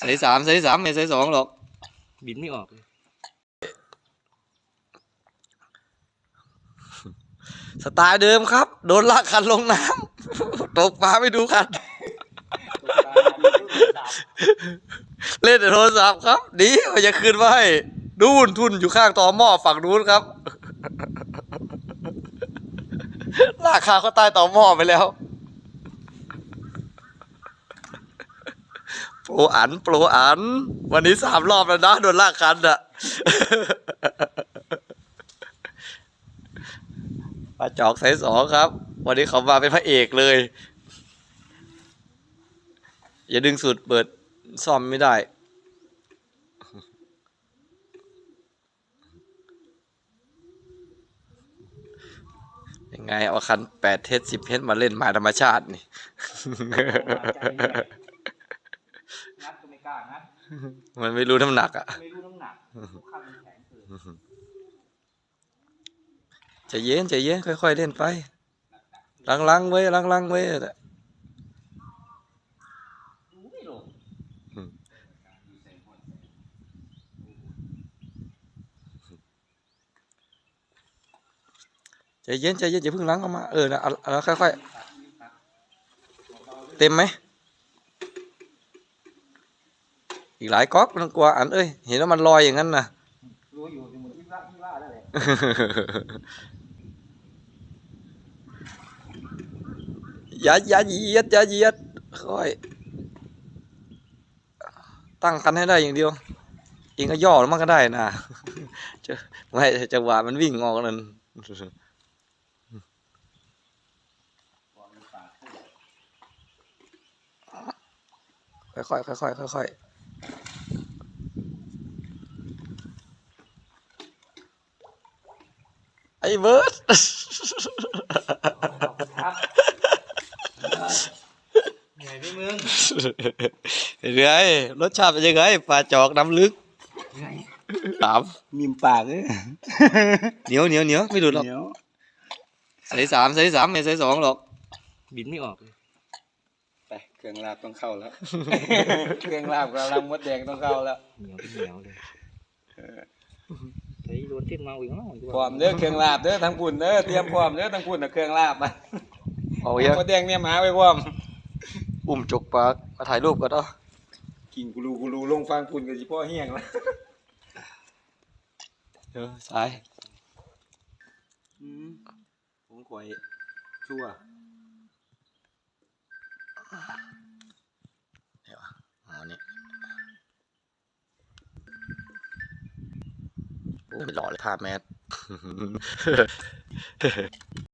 ใส่สามใส่สามไม่ใส่สองหรอก บินไม่ออกเลยสไตล์เดิมครับ โดนลากคันลงน้ำตกปลาไม่ดูคัน เล่นแต่โทรศัพท์ครับ ดีมันจะขึ้นมาให้ดูนทุนอยู่ข้างต่อหม้อฝั่งนู้นครับลากคาเขาใต้ต่อหม้อไปแล้ว ปรอันโปรอัน วันนี้สามรอบแล้วนะโดนลากคันอะปลาจอกสายสองครับ วันนี้เขามาเป็นพระเอกเลย อย่าดึงสุดเปิดซ่อมไม่ได้ ยังไงเอาคันแปดเทสสิบเทสมาเล่นหมายธรรมชาตินี่ งัดก็ไม่กล้างัดมันไม่รู้น้ำหนักอะ ไม่รู้น้ำหนักทุกคันมันแข็งเกินใจเย็นใจเย็นค่อยๆเล่นไปลังๆไว้ลังๆไว้ดูไม่ลงใจเย็นใจเย็นอย่าเพิ่งล้างเข้ามา เออนะเอาเอาค่อยๆ เต็มไหม อีกหลายก๊อกไม่ต้องกลัวอันเอ้ยเห็นว่ามันลอยอย่างนั้นนะรู้อยู่ที่มันวิว่าวิว่าได้เลยอย่าอย่าเหยียดอย่าเหยียดค่อย ตั้งคันให้ได้อย่างเดียวเองก็ย่อแล้วมันก็ได้นะจะไม่จังหวะมันวิ่งออกนั่นค่อยๆค่อยๆค่อยๆ ไอ้เบิร์ดครับไงพี่มึงเป็นไงรสชาติเป็นยังไงปลาจอกน้ำลึกไงถามมีมปากเลยเหนียวเหนียวเหนียวไม่ดูดหรอกเดี๋ยวใส่สามใส่สามไม่ใส่สองหรอก บินไม่ออกเลยไปเครื่องลาบต้องเข้าแล้ว เครื่องลาบกับลำมดแดงต้องเข้าแล้วเหนียวเป็นเหนียวเลย เฮ้ยโดนเต้นมาอีกแล้วอีกพร้อมเด้อเครื่องลาบเด้อทั้งปุ่นเด้อเตรียมพร้อมเด้อทั้งปุ่นนะเครื่องลาบมาเอาเยอะมดแดงเนี่ยหมาไปพร้อมอุ้มจกปลามาถ่ายรูปกันเนาะกินกูรูกูรูลงฟังปุ่นกับจิพ่อเฮี้ยงแล้วเออสายผมข่อยชั่ว อ๋อนี่โอ้ ไม่หล่อเลยท่าแมส